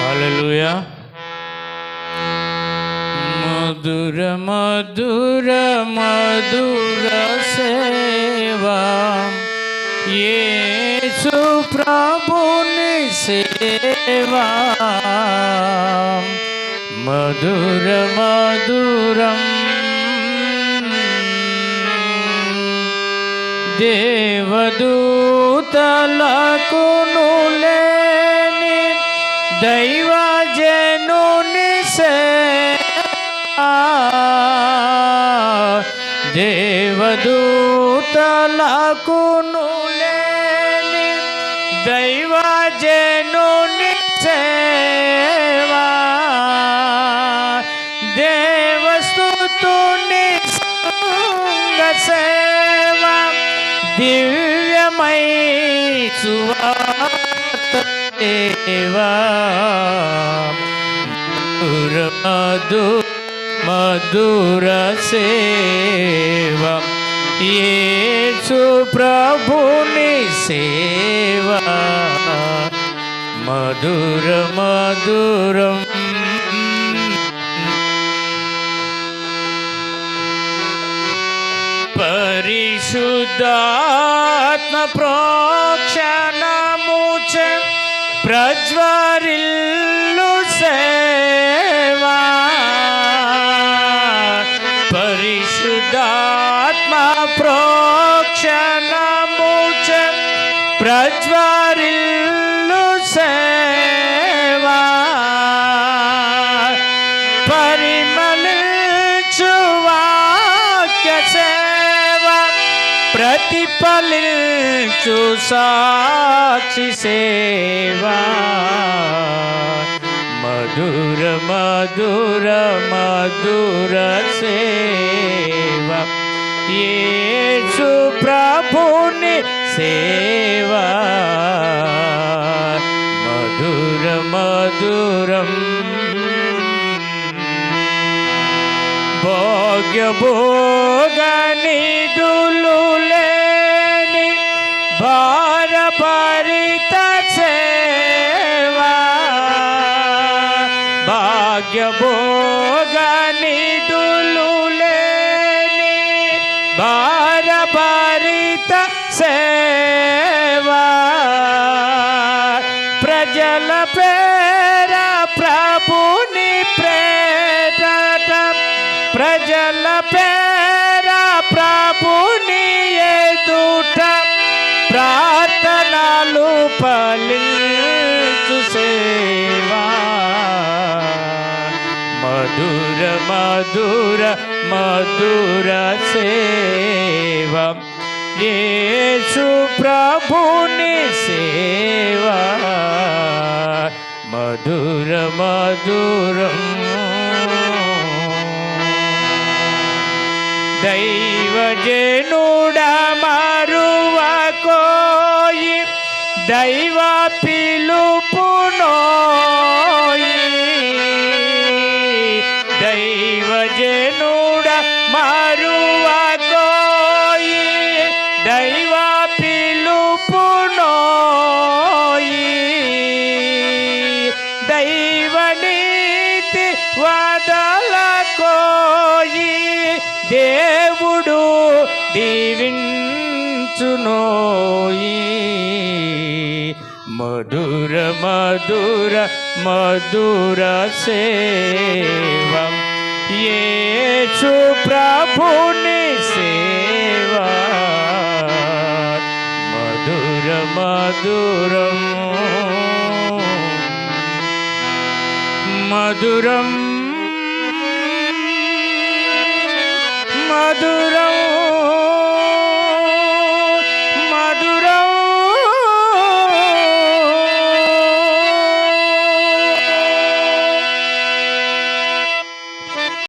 హల్లెలూయా మధుర మధుర మధుర సేవా యేసు ప్రభుని సేవా మధుర మధురం దేవదూతలకు దేవదూతలకు లేని దైవజనుని సేవా దేవస్తుతుని సంగ సేవా దివ్యమై సువాత దేవా మధుర మధు మధుర సేవ యేసు ప్రభుని సేవ. మధుర మధురం. పరిశుద్ధాత్మ ప్రోక్షణముచ ప్రజ్వరిల్ పరిశుద్ధాత్మ ప్రోక్షణముచ ప్రజ్వరిల్లు సేవా పరిమళించు వాక్య సేవ ప్రతిఫలించు సాక్షి సేవా మధుర మధుర మధుర సేవ. యేసు ప్రభుని సేవా. మధుర మధురం. భోగ్య భోగనిదులు లేని భార పరిత ప్రజల పేర ప్రభుని ప్రేట ప్రజల పేర ప్రభుని ఎదుట ప్రార్థనలు పలించు సేవా. మధుర మధుర మధుర సేవ. యేసు ప్రభుని సేవ. மதுர மதுரம் ದೈವಜನುಡ ಮಾರುವ ಕೋಯಿ ದೈವ ಪಿಲುಪು ನೋಯಿ ದೈವಜನುಡ ಮಾರುವ వదలకోయి దేవుడు దీవించునోయి. మధుర మధుర మధుర సేవం. యేసు ప్రభుని సేవా. మధుర మధురం మధురం మధుర